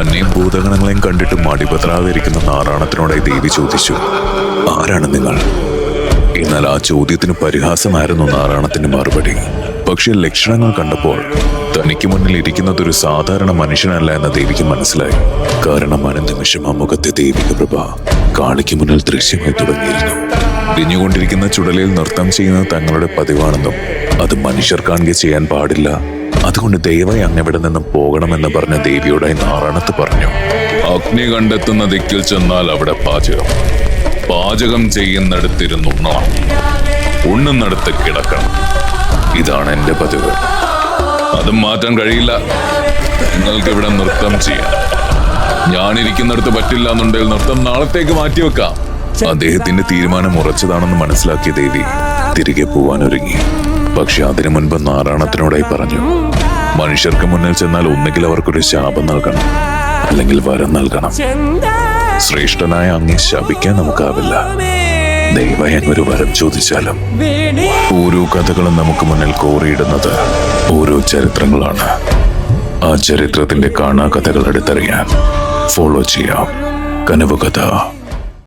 തന്നെയും ഭൂതഗണങ്ങളെയും കണ്ടിട്ട് മടിപത്രാതിരിക്കുന്ന നാരായണത്തിനോടായി ദേവി ചോദിച്ചു ആരാണ് നിങ്ങൾ? എന്നാൽ ആ ചോദ്യത്തിന് പരിഹാസമായിരുന്നു നാരായണത്തിന്റെ മറുപടി. പക്ഷെ ലക്ഷണങ്ങൾ കണ്ടപ്പോൾ തനിക്ക് മുന്നിൽ ഇരിക്കുന്നത് ഒരു സാധാരണ മനുഷ്യനല്ല എന്ന് ദേവിക്ക് മനസ്സിലായി. കാരണം അനന്തമിഷം ആ മുഖത്തെ ദേവിക പ്രഭ കാണിക്ക് മുന്നിൽ ദൃശ്യമായി തുടങ്ങിയിരുന്നു. പിഞ്ഞുകൊണ്ടിരിക്കുന്ന ചുടലയിൽ നൃത്തം ചെയ്യുന്നത് തങ്ങളുടെ പതിവാണെന്നും അത് മനുഷ്യർ കാണുക ചെയ്യാൻ പാടില്ല അതുകൊണ്ട് ദയവായി അങ്ങവിടെ നിന്നും പോകണമെന്ന് പറഞ്ഞ ദേവിയോടായി നാറാണത്ത് പറഞ്ഞു. അഗ്നി കണ്ടെത്തുന്ന ദിക്കിൽ ചെന്നാൽ അവിടെ പാചകം. പാചകം ചെയ്യുന്നിടത്തിരുന്നുണ്ണണം ഉണ്ണുന്നിടത്ത് കിടക്കണം. ഇതാണ് എന്റെ പതിവ്. അതും മാറ്റാൻ കഴിയില്ല. നിങ്ങൾക്ക് ഇവിടെ നൃത്തം ചെയ്യാം. ഞാനിരിക്കുന്നിടത്ത് പറ്റില്ല എന്നുണ്ടെങ്കിൽ നൃത്തം നാളത്തേക്ക് മാറ്റിവെക്കാം അദ്ദേഹത്തിന്റെ തീരുമാനം ഉറച്ചതാണെന്ന് മനസ്സിലാക്കിയ ദേവി തിരികെ പോവാൻ ഒരുങ്ങി പക്ഷെ അതിനു മുൻപ് നാരായണത്തിനോടായി പറഞ്ഞു മനുഷ്യർക്ക് മുന്നിൽ ചെന്നാൽ ഒന്നുകിൽ അവർക്കൊരു ശാപം നൽകണം അല്ലെങ്കിൽ വരം നൽകണം. ശ്രേഷ്ഠനായ അങ്ങേ ശപിക്കാൻ നമുക്കാവില്ല. ദയവായി ഒരു വരം ചോദിച്ചാലും ഓരോ കഥകളും നമുക്ക് മുന്നിൽ കോറിയിടുന്നത് ഓരോ ചരിത്രങ്ങളാണ്. ആ ചരിത്രത്തിന്റെ കാണാ കഥകൾ എടുത്തറിയാൻ ഫോളോ ചെയ്യാം. കനവ് കഥ